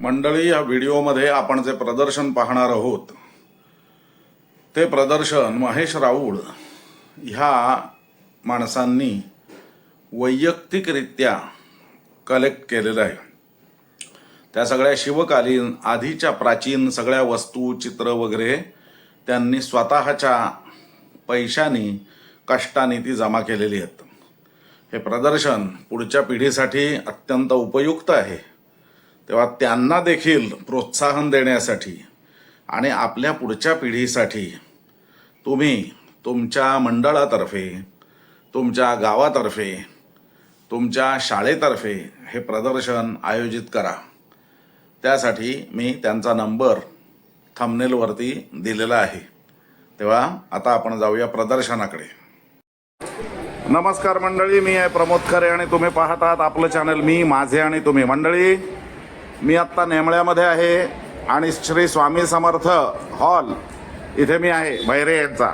मंडळी या व्हिडिओमध्ये आपण जे प्रदर्शन पाहणार आहोत ते प्रदर्शन महेश राऊळ ह्या माणसांनी वैयक्तिकरित्या कलेक्ट केलेलं आहे. त्या सगळ्या शिवकालीन आधीच्या प्राचीन सगळ्या वस्तू चित्र वगैरे त्यांनी स्वतःच्या पैशानी कष्टाने ती जमा केलेली आहेत. हे प्रदर्शन पुढच्या पिढीसाठी अत्यंत उपयुक्त आहे. तेव्हा त्यांना देखील प्रोत्साहन देण्यासाठी आणि आपल्या पुढच्या पिढीसाठी तुम्ही तुमच्या मंडळातर्फे तुमच्या गावातर्फे तुमच्या शाळेतर्फे हे प्रदर्शन आयोजित करा. त्यासाठी मी त्यांचा नंबर थंबनेलवरती दिलेला आहे. तेव्हा आता आपण जाऊया प्रदर्शनाकडे. नमस्कार मंडळी मी आहे प्रमोद खरे आणि तुम्ही पाहतात आहात आपलं चॅनल मी माझे आणि तुम्ही. मंडळी मी आत्ता नेमळ्यामध्ये आहे आणि श्री स्वामी समर्थ हॉल इथे मी आहे भैरे यांचा.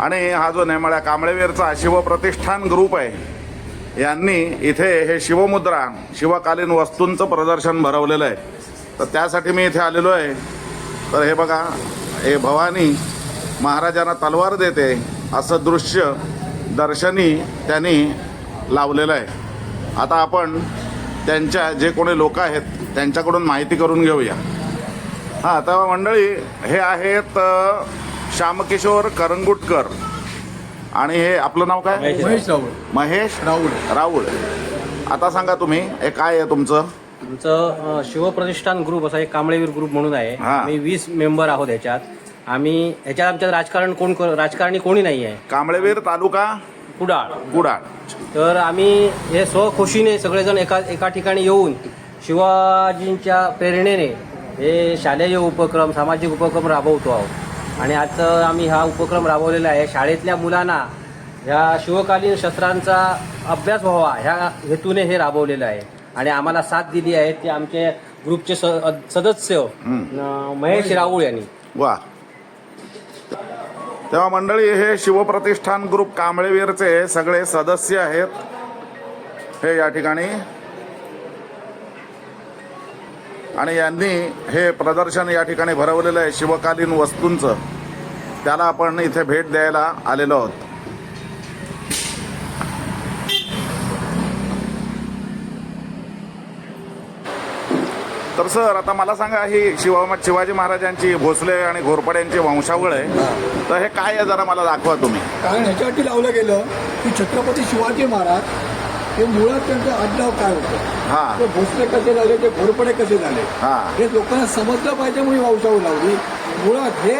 आणि हा जो नेमळ्या कांबळेवेरचा शिवप्रतिष्ठान ग्रुप आहे यांनी इथे हे शिवमुद्रा शिवकालीन वस्तूंचं प्रदर्शन भरवलेलं आहे. तर त्यासाठी मी इथे आलेलो आहे. तर हे बघा हे भवानी महाराजांना तलवार देते असं दृश्य दर्शनी त्यांनी लावलेलं आहे. आता आपण त्यांच्या जे कोणी लोक आहेत त्यांच्याकडून माहिती करून घेऊया. हां तर मंडळी हे आहेत श्यामकिशोर करंगुटकर. आणि हे आपलं नाव काय? महेश राऊळ. महेश राऊळ. राऊळ. आता सांगा तुम्ही हे काय आहे तुमचं? आमचं अ, शिवप्रतिष्ठान ग्रुप असा एक कांबळेवीर ग्रुप म्हणून आहे. हा. आम्ही वीस मेंबर आहोत याच्यात. आम्ही याच्यात आमच्यात राजकारण कोण कर- राजकारणी कोणी नाही आहे कांबळेवीर तालुका? कुडाळ. कुडाळ. तर आम्ही हे स्वखुशीने सगळेजण एका एका ठिकाणी येऊन शिवाजींच्या प्रेरणेने हे शालेय उपक्रम सामाजिक उपक्रम राबवतो आहोत. आणि आज आम्ही हा उपक्रम राबवलेला आहे. शाळेतल्या मुलांना ह्या शिवकालीन शस्त्रांचा अभ्यास व्हावा ह्या हेतूने हे राबवलेलं आहे. आणि आम्हाला साथ दिली आहे ते आमचे ग्रुपचे सदस्य महेश राऊळ यांनी. वा. तेव्हा मंडळी हे शिवप्रतिष्ठान ग्रुप कांबळेवीरचे सगळे सदस्य आहेत. हे या ठिकाणी. आणि यांनी हे प्रदर्शन या ठिकाणी भरवलेलं आहे शिवकालीन वस्तूंचं. त्याला आपण इथे भेट द्यायला आलेलो आहोत. तर सर आता मला सांगा ही शिवा शिवाजी महाराजांची भोसले आणि घोरपड्यांची वंशावळ आहे. तर हे काय आहे जरा मला दाखवा तुम्ही. कारण ह्याच्यासाठी लावलं गेलं की छत्रपती शिवाजी महाराज हे मुळात त्यांचं आडनाव काय होतं? हा. ते भोसले कसे झाले ते घोरपडे कसे झाले? हा. हे लोकांना समजलं पाहिजे म्हणून वंशावळ लावली. मुळात हे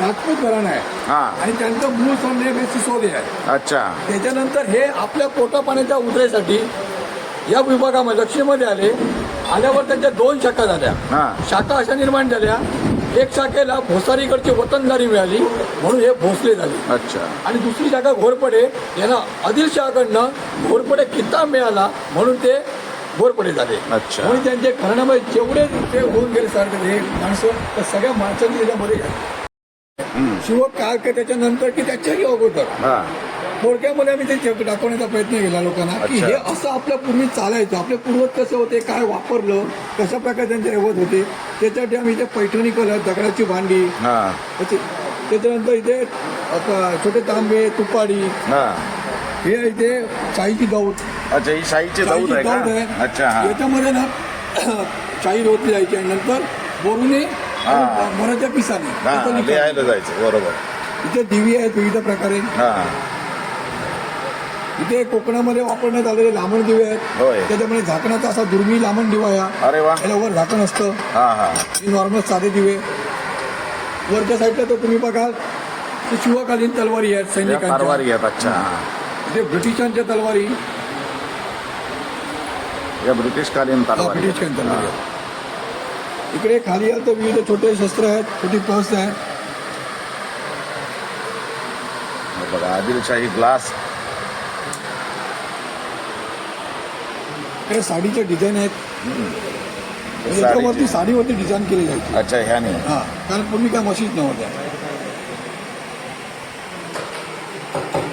राजपूत घराणं आहे. हा. आणि त्यांचं मूळ सरनेम हे सिसोदे आहे. अच्छा. त्याच्यानंतर हे आपल्या पोटा पाण्याच्या उतरेसाठी या विभागामध्ये दक्षिणमध्ये आले. आल्यावर त्यांच्या दोन शाखा झाल्या. हा. शाखा अशा निर्माण झाल्या. एक शाखेला भोसारीकडची वतनदारी मिळाली म्हणून हे भोसले झाले. अच्छा. आणि दुसरी शाखा घोरपडे यांना आदिलशहाकडनं घोरपडे किताब मिळाला म्हणून ते घोरपडे झाले. अच्छा. म्हणून त्यांचे घराण्यामध्ये जेवढे ते होऊन गेले सारखे हे माणसं त्या सगळ्या माणसांनी त्याच्यामध्ये हम्म. शिव काय का त्याच्यानंतर की त्याच्याही अगोदर. थोडक्यामध्ये आम्ही ते दाखवण्याचा प्रयत्न केला लोकांना की. हे असं आपल्या पूर्वी चालायचं. आपले पूर्वज कसे होते काय वापरलं कशा प्रकारे त्यांचे ऐवत होते त्याच्यासाठी आम्ही इथे पैठणी कलर दगडाची भांडी हा. त्याचे- त्याच्यानंतर इथे छोटे तांबे तुपाडी हा. इथे चाईची गौत अच्छा ही शाहीची चाईची दाऊद आहे अच्छा हा. याच्यामध्ये ना चाई रोतली जायची आणि नंतर बोरुने. मराठ्या पिसाने जायचं बरोबर. इथे दिवी आहेत विविध प्रकारे. हा. इथे कोकणामध्ये वापरण्यात आलेले लांबण दिवे. आहेत. त्याच्यामध्ये झाकणाचा असा दुर्मिळ लांबण दिवा या. अरे वा. याला वर झाकण असतं. हा नॉर्मल साधे दिवे. वरच्या साईडला तर तुम्ही बघाल ते शिवकालीन तलवारी आहेत सैनिकांच्या. आहेत अच्छा. हा. ब्रिटिशांच्या तलवारी. या ब्रिटिशकालीन कारवारी ब्रिटिशांच्या तलवारी आहेत. इकडे खाली आलं तर विविध छोटे शस्त्र आहेत छोटी पर्स आहे बघा आदिलशाही ग्लास. इकडे साडीचे डिझाईन आहेत. याच्यावरती साडीवरती डिझाईन केली जायची अच्छा ह्याने. हा कारण पूर्वी काय मशीन नव्हत्या.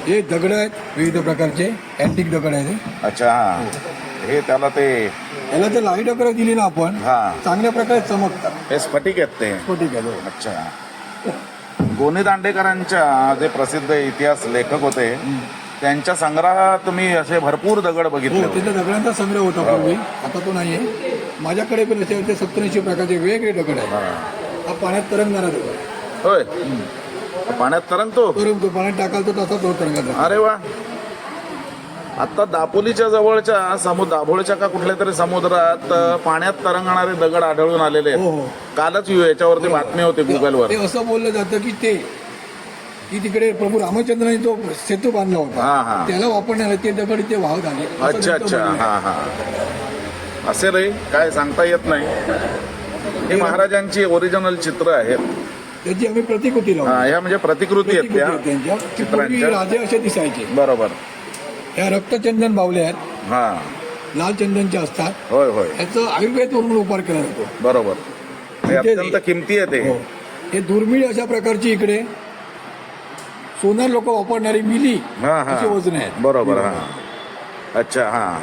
हे दगड आहेत विविध प्रकारचे. अँटिक दगड आहेत हे. अच्छा हा. हे. त्याला ते याला जर लाइट वगैरे दिली ना आपण हा. चांगल्या प्रकारे चमकतात. हे स्फटिक आहेत ते. स्फटिक आहे हो. अच्छा. गोनी दांडेकरांच्या जे प्रसिद्ध इतिहास लेखक होते त्यांच्या संग्रहात तुम्ही असे भरपूर दगड बघितले हो होते. दगडांचा संग्रह होता पूर्वी. आता तो नाहीये. माझ्याकडे पण असे होते सत्तरऐंशी प्रकारचे वेगळे दगड आहेत. हा. हा पाण्यात तरंगणारा दगड होय. पाण्यात तरंगतो? परंतु पाण्यात टाकाल तर तसाच तो तरंगत अरे वा. आता दापोलीच्या जवळच्या समुद्र दाभोळच्या का कुठल्या तरी समुद्रात अ, पाण्यात तरंगणारे दगड आढळून आलेले हो आहेत. हो कालच याच्यावरती बातमी होती गुगलवर ते असं बोललं जातं की ते की तिकडे प्रभू रामचंद्राने जो सेतू बांधला हा, हा. होता त्याला वापरण्याला ते दगड इथे वाहत आले. असं अच्छा अच्छा. हा हा. असेल रे काय सांगता येत नाही. हे महाराजांची ओरिजिनल चित्र आहेत. त्याची आम्ही प्रतिकृती हा, ह्या म्हणजे प्रतिकृती आहेत त्या चित्रांच्या. राजे असे दिसायचे. बरोबर. या रक्तचंदन बावले आहेत. हा. लाल चंदनचे असतात. होय होय. याचं आयुर्वेद म्हणून उपार केला जातो. बरोबर. हे अत्यंत किमती आहे हो. ते हे दुर्मिळ अशा प्रकारची इकडे सोनार लोक वापरणारी मिली हा वजन आहेत. बरोबर हा. अच्छा हा.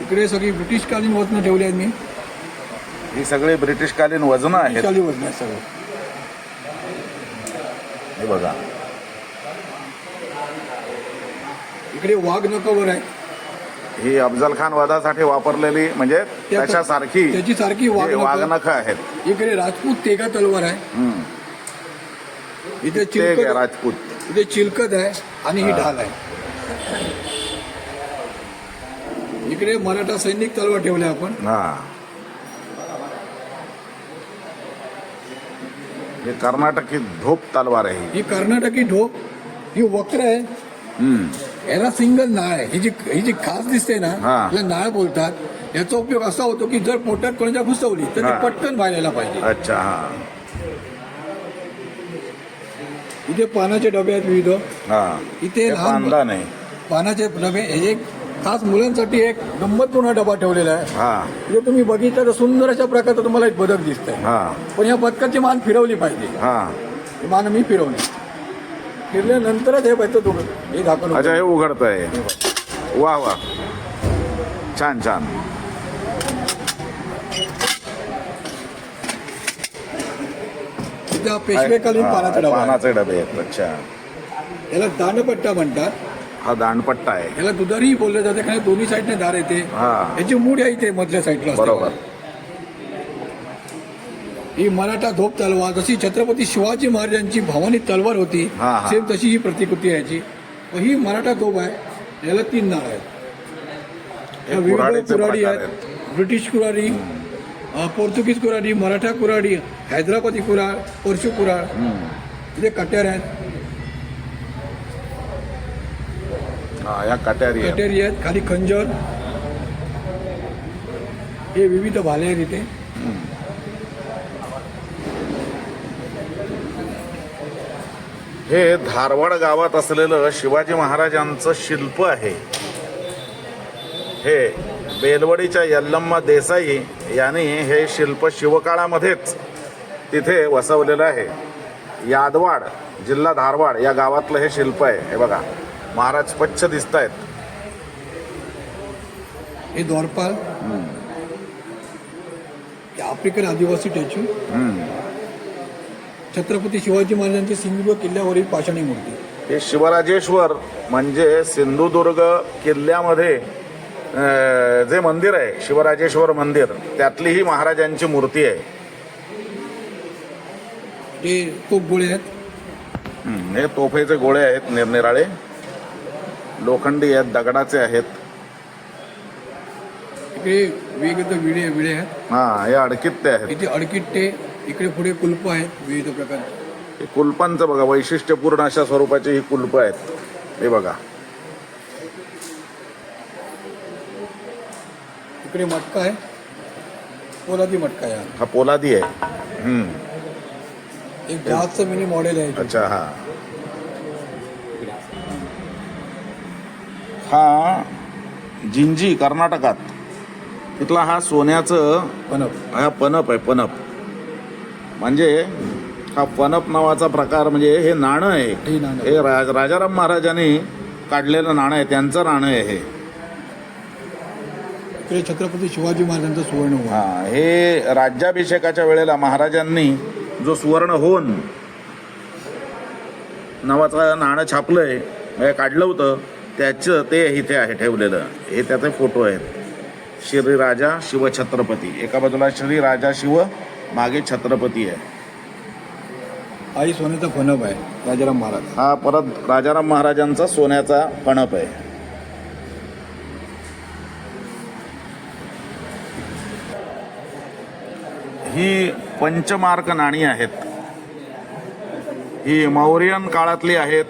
इकडे सगळी ब्रिटिशकालीन वजन ठेवली आहेत मी. ही सगळी ब्रिटिशकालीन वजनं आहेत. वजन आहेत सगळं. हे बघा. इकडे वाघ नकवर आहे. ही अफजल खान वधासाठी वापरलेली म्हणजे त्या- त्याच्यासारखी त्याची सारखी वाघ हे नखं. वाघनखं आहेत. इकडे राजपूत तेगा तलवार आहे. हम्म. इथे घ्या, चिलकत राजपूत. इथे चिलकत आहे आणि ही ढाल आहे. इकडे मराठा सैनिक तलवार ठेवल्या आपण. हा. हे कर्नाटकी धोप तलवार आहे ही. कर्नाटकी ढोक ही वक्र आहे. याला सिंगल नाळ आहे. ही जी ही जी खास दिसते ना. याला नाळ बोलतात. याचा उपयोग असा होतो की जर पोटात कोणाच्या घुसवली तर. ती पटकन बाहेर यायला पाहिजे. अच्छा हा. इथे पानाचे डबे आहेत विविध. हा. इथे लहान नाही पानाचे डबे एक खास मुलांसाठी एक गंमतपूर्ण डबा ठेवलेला आहे. हा. जे तुम्ही बघितलं तर सुंदर अशा प्रकारचं तुम्हाला एक बदक दिसतंय. हा. पण या बदकाची मान फिरवली पाहिजे. हा. मान मी फिरवली. फिरल्यानंतरच हे पाहिजे तुम्ही हे झाकण अच्छा हे. उघडत आहे वा वा. छान छान. इथं पेशवेकालीन हा, पानाचा डबा आहे. पानाचे डबे आहेत अच्छा. याला दांडपट्टा म्हणतात. हा दांडपट्टा आहे. याला दुधारी बोललं जाते कारण दोन्ही साईडने दार येते. हा. याची मूठ आहे इथे मधल्या साईडला असते. बरोबर. ही मराठा धोप तलवार जशी छत्रपती शिवाजी महाराजांची भवानी तलवार होती हा, हा. सेम तशी ही प्रतिकृती आहे याची. व ही मराठा धोप आहे याला तीन नाळ आहेत. या विविध कुऱ्हाडीचे कुराडी प्रकार आहेत. ब्रिटिश कुराडी अ, पोर्तुगीज कुराडी मराठा कुराडी हैदराबादी कुराड परशु कुराड इथे कट्यार आहेत. हा या कट्यारी कटेरी आहेत खाली खंजर. हे विविध भाले आहेत इथे. हे धारवाड गावात असलेलं शिवाजी महाराजांचं शिल्प आहे. हे बेलवडीच्या यल्लम्मा देसाई यांनी हे शिल्प शिवकाळामध्येच तिथे वसवलेलं आहे. यादवाड जिल्हा धारवाड या गावातलं हे शिल्प आहे. हे बघा महाराज स्वच्छ दिसत आहेत हे द्वारपाल. आफ्रिकन आदिवासी स्टॅच्यू छत्रपती शिवाजी महाराजांची सिंधुदुर्ग किल्ल्यावरील पाषाणी मूर्ती. हे शिवराजेश्वर म्हणजे सिंधुदुर्ग किल्ल्यामध्ये जे मंदिर आहे शिवराजेश्वर मंदिर त्यातली ही महाराजांची मूर्ती आहे. हे गोळे आहेत. हे तोफेचे गोळे आहेत निरनिराळे. लोखंडी आहेत दगडाचे आहेत. इकडे वेगवेगळे विडे विडे आहेत. हा हे अडकित्ते आहेत. इथे अडकिट्टे इकडे पुढे कुल्प आहेत विविध प्रकारचे. हे कुलपांचं बघा वैशिष्ट्यपूर्ण अशा स्वरूपाची ही कुलपं आहेत. हे बघा. इकडे मटका आहे. पोलादी मटका आहे हा. हा पोलादी आहे. हम्म, एक जहाजचं मिनी मॉडेल आहे. अच्छा हा. हा जिंजी कर्नाटकात. तिथला हा सोन्याचं पनप. हा पनप आहे पनप. म्हणजे हा पनप नावाचा प्रकार म्हणजे हे नाणं आहे. हे नाणं. हे राज राजाराम महाराजांनी काढलेलं नाणं आहे त्यांचं नाणं आहे हे. इकडे छत्रपती शिवाजी महाराजांचं सुवर्ण हा हे राज्याभिषेकाच्या वेळेला महाराजांनी जो सुवर्ण होऊन नावाचं नाणं छापलंय काढलं होतं त्याचं ते इथे आहे ठेवलेलं. हे त्याचे फोटो आहेत. श्री राजा शिवछत्रपती एका बाजूला श्री राजा शिव मागे छत्रपती आहे. आई सोन्याचा फणप आहे राजाराम महाराज. हा परत राजाराम महाराजांचा सोन्याचा फणप आहे. ही पंचमार्क नाणी आहेत. ही मौर्यन काळातली आहेत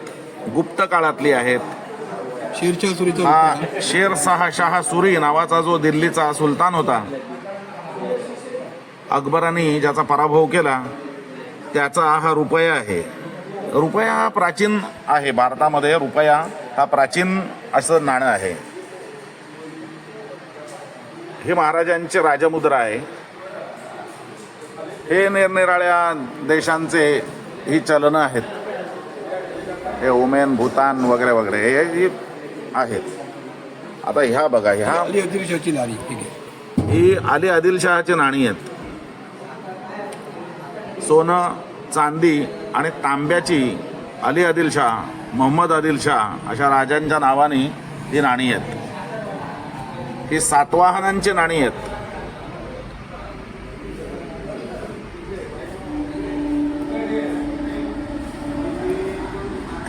गुप्त काळातली आहेत. हा. शेरशाह शाह सुरी नावाचा जो दिल्लीचा सुलतान होता. अकबराने ज्याचा पराभव केला त्याचा हा रुपया आहे. रुपया हा प्राचीन आहे. भारतामध्ये रुपया हा प्राचीन असं नाणं आहे. हे महाराजांचे राजमुद्रा आहे. हे निरनिराळ्या देशांचे ही चलनं आहेत. हे ओमेन भूतान वगैरे वगैरे हे ही आहेत. आता ह्या बघा ह्या ठीक आहे. ही अली आदिलशहाची नाणी आहेत. सोनं चांदी आणि तांब्याची अली आदिलशाह मोहम्मद आदिलशाह अशा राजांच्या नावाने ही नाणी आहेत. ही सातवाहनांची नाणी आहेत.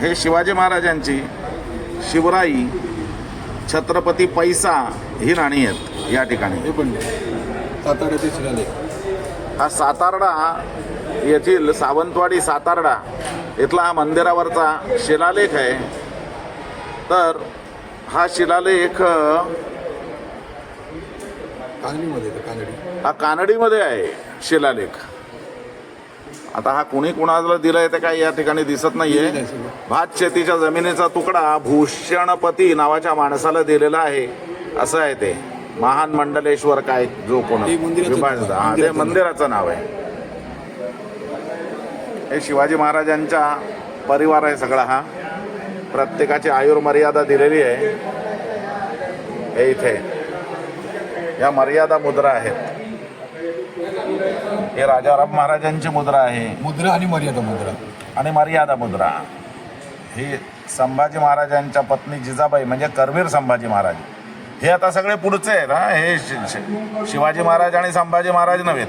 हे शिवाजी महाराजांची शिवराई छत्रपती पैसा ही नाणी आहेत या ठिकाणी. हे पण साताऱ्याचे शिलालेख. हा सातारडा येथील सावंतवाडी सातारडा इथला हा मंदिरावरचा शिलालेख आहे. तर हा शिलालेख कानडीमध्ये हा कानडीमध्ये आहे शिलालेख. आता हा कुणी कुणाला दिलाय ते काही या ठिकाणी दिसत नाहीये. भात शेतीच्या जमिनीचा तुकडा भूषणपती नावाच्या माणसाला दिलेला आहे. असं आहे ते. महान मंडलेश्वर काय जो कोण ते मंदिराचं विभाजित नाव. आहे. हा ते मंदिराचं नाव. आहे. हे शिवाजी महाराजांच्या परिवार आहे सगळा हा. प्रत्येकाची आयुर्मर्यादा दिलेली आहे. हे इथे. या मर्यादा मुद्रा आहेत. हे राजाराम महाराजांची मुद्रा आहे. मुद्रा आणि मर्यादा मुद्रा. आणि मर्यादा मुद्रा. ही संभाजी महाराजांच्या पत्नी जिजाबाई म्हणजे करवीर संभाजी महाराज. हे आता सगळे पुढचे आहेत हा? हे शिवाजी महाराज आणि संभाजी महाराज नव्हेत.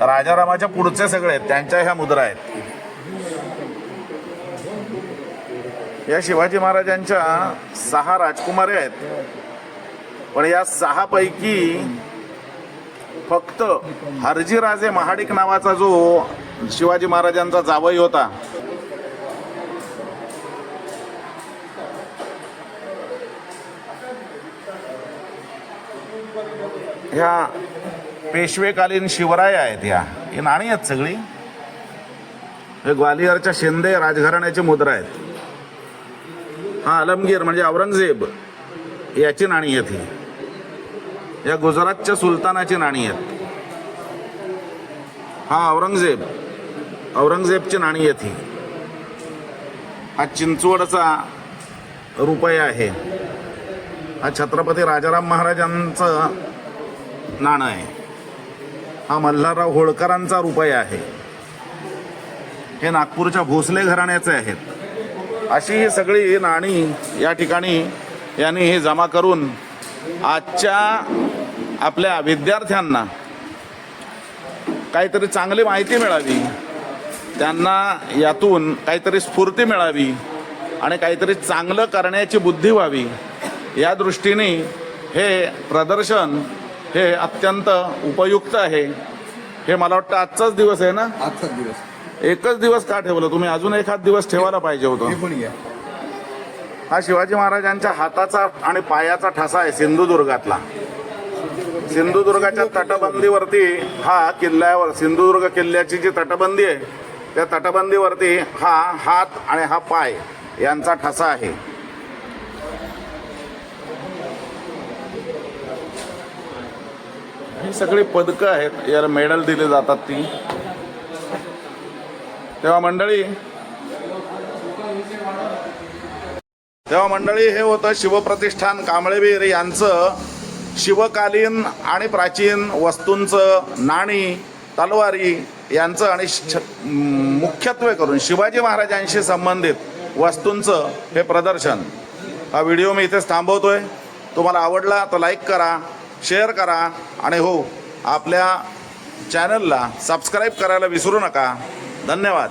राजारामाच्या पुढचे सगळे आहेत त्यांच्या ह्या मुद्रा आहेत. या शिवाजी महाराजांच्या सहा राजकुमारी आहेत. पण या सहा पैकी फक्त हरजीराजे महाडिक नावाचा जो शिवाजी महाराजांचा जावई होता. ह्या पेशवेकालीन शिवराय आहेत ह्या. ही नाणी आहेत सगळी. हे ग्वालियरच्या शिंदे राजघराण्याची मुद्रा आहेत. हा आलमगीर म्हणजे औरंगजेब याची नाणी आहेत ही. या गुजरातच्या सुलतानाची नाणी आहेत. हा औरंगजेब औरंगजेबची नाणी आहेत ही. हा चिंचवडचा रुपया आहे. हा छत्रपती राजाराम महाराजांचं नाणं आहे. हा मल्हारराव होळकरांचा रुपया आहे. हे नागपूरच्या भोसले घराण्याचे आहेत. अशी ही सगळी नाणी या ठिकाणी यांनी हे जमा करून आजच्या आपल्या विद्यार्थ्यांना काहीतरी चांगली माहिती मिळावी त्यांना यातून काहीतरी स्फूर्ती मिळावी आणि काहीतरी चांगलं करण्याची बुद्धी व्हावी या दृष्टीने हे प्रदर्शन हे अत्यंत उपयुक्त आहे. हे मला वाटतं आजचाच दिवस आहे ना? आजचाच दिवस. एकच दिवस का ठेवलं? तुम्ही अजून एखाद दिवस ठेवायला पाहिजे होतं. हा शिवाजी महाराजांच्या हाताचा आणि पायाचा ठसा आहे सिंधुदुर्गातला. सिंधुदुर्गाच्या तटबंदीवरती हा किल्ल्यावर सिंधुदुर्ग किल्ल्याची जी तटबंदी आहे त्या तटबंदीवरती हा हात आणि हा पाय यांचा ठसा आहे. ही सगळी पदकं आहेत याला मेडल दिले जातात ती. तेव्हा मंडळी तेव्हा मंडळी हे होतं शिवप्रतिष्ठान कांबळेवीर यांचं शिवकालीन आणि प्राचीन वस्तूंचं नाणी तलवारी यांचं आणि मुख्यत्वे करून शिवाजी महाराजांशी संबंधित वस्तूंचं हे प्रदर्शन. हा व्हिडिओ मी इथेच थांबवतोय. तुम्हाला आवडला तर लाईक करा शेअर करा आणि हो आपल्या चॅनलला सबस्क्राईब करायला विसरू नका. धन्यवाद.